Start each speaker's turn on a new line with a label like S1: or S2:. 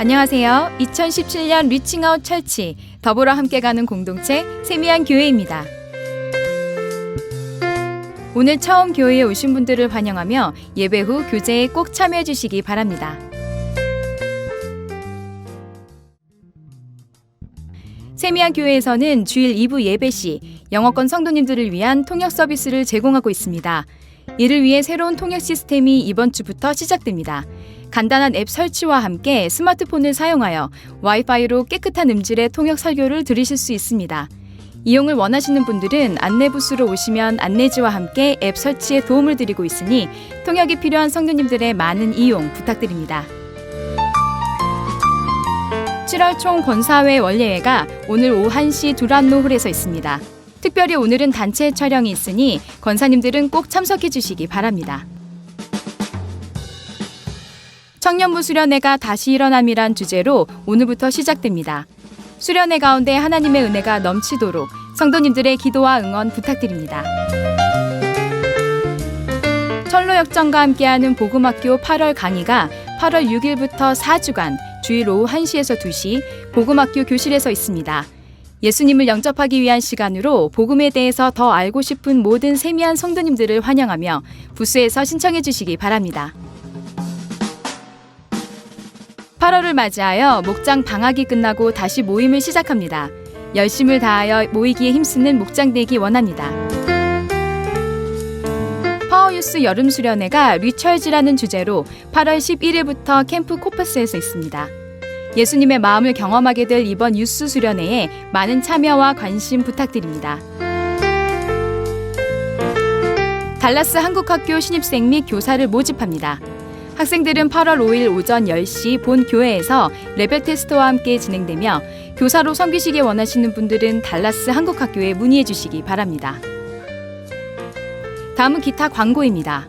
S1: 안녕하세요. 2017년 리칭아웃 철치 더불어 함께 가는 공동체 세미한 교회입니다. 오늘 처음 교회에 오신 분들을 환영하며 예배 후 교제에 꼭 참여해 주시기 바랍니다. 세미한 교회에서는 주일 2부 예배 시 영어권 성도님들을 위한 통역 서비스를 제공하고 있습니다. 이를 위해 새로운 통역 시스템이 이번 주부터 시작됩니다. 간단한 앱 설치와 함께 스마트폰을 사용하여 와이파이로 깨끗한 음질의 통역 설교를 들으실 수 있습니다. 이용을 원하시는 분들은 안내 부스로 오시면 안내지와 함께 앱 설치에 도움을 드리고 있으니 통역이 필요한 성도님들의 많은 이용 부탁드립니다. 7월 총 권사회 원례회가 오늘 오후 1시 두란노홀에서 있습니다. 특별히 오늘은 단체 촬영이 있으니 권사님들은 꼭 참석해 주시기 바랍니다. 청년부 수련회가 다시 일어남이란 주제로 오늘부터 시작됩니다. 수련회 가운데 하나님의 은혜가 넘치도록 성도님들의 기도와 응원 부탁드립니다. 철로역정과 함께하는 복음학교 8월 강의가 8월 6일부터 4주간 주일 오후 1시에서 2시 복음학교 교실에서 있습니다. 예수님을 영접하기 위한 시간으로 복음에 대해서 더 알고 싶은 모든 세미한 성도님들을 환영하며 부스에서 신청해 주시기 바랍니다. 8월을 맞이하여 목장 방학이 끝나고 다시 모임을 시작합니다. 열심을 다하여 모이기에 힘쓰는 목장 되기 원합니다. 파워유스 여름 수련회가 리처즈라는 주제로 8월 11일부터 캠프 코퍼스에서 있습니다. 예수님의 마음을 경험하게 될 이번 유스 수련회에 많은 참여와 관심 부탁드립니다. 달라스 한국학교 신입생 및 교사를 모집합니다. 학생들은 8월 5일 오전 10시 본 교회에서 레벨 테스트와 함께 진행되며 교사로 섬기시기 원하시는 분들은 달라스 한국학교에 문의해 주시기 바랍니다. 다음은 기타 광고입니다.